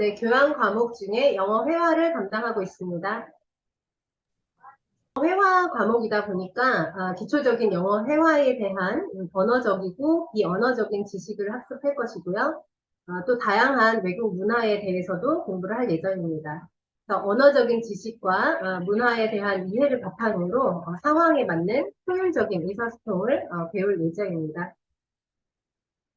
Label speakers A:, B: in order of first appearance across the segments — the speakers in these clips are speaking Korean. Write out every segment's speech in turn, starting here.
A: 네, 교양 과목 중에 영어 회화를 담당하고 있습니다. 회화 과목이다 보니까 아, 기초적인 영어 회화에 대한 음, 언어적이고 비언어적인 지식을 학습할 것이고요. 아, 또 다양한 외국 문화에 대해서도 공부를 할 예정입니다. 언어적인 지식과 아, 문화에 대한 이해를 바탕으로 어, 상황에 맞는 효율적인 의사소통을 어, 배울 예정입니다.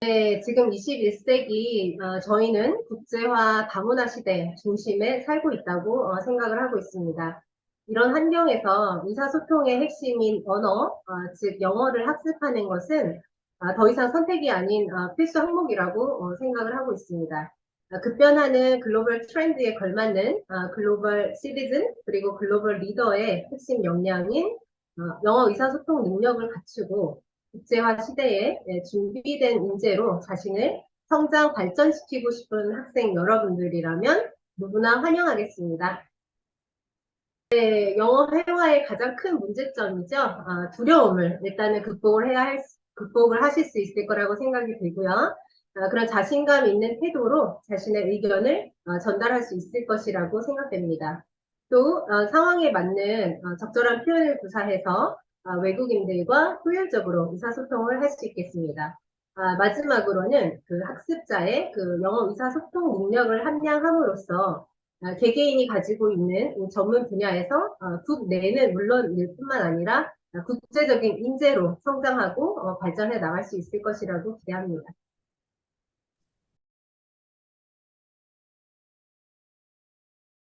A: 네, 지금 21세기 어, 저희는 국제화 다문화 시대 중심에 살고 있다고 어, 생각을 하고 있습니다. 이런 환경에서 의사소통의 핵심인 언어, 어, 즉 영어를 학습하는 것은 아, 더 이상 선택이 아닌 아, 필수 항목이라고 어, 생각을 하고 있습니다. 아, 급변하는 글로벌 트렌드에 걸맞는 아, 글로벌 시티즌 그리고 글로벌 리더의 핵심 역량인 어, 영어 의사소통 능력을 갖추고 국제화 시대에 예, 준비된 인재로 자신을 성장 발전시키고 싶은 학생 여러분들이라면 누구나 환영하겠습니다. 네, 영어 회화의 가장 큰 문제점이죠. 아, 두려움을 일단은 극복을 해야 할, 수- 극복을 하실 수 있을 거라고 생각이 들고요. 아, 그런 자신감 있는 태도로 자신의 의견을 어, 전달할 수 있을 것이라고 생각됩니다. 또 어, 상황에 맞는 어, 적절한 표현을 구사해서 아, 외국인들과 효율적으로 의사소통을 할 수 있겠습니다. 아, 마지막으로는 그 학습자의 그 영어 의사소통 능력을 함량함으로써 아, 개개인이 가지고 있는 이 전문 분야에서 어, 국내는 물론 일 뿐만 아니라 아, 국제적인 인재로 성장하고 어, 발전해 나갈 수 있을 것이라고 기대합니다.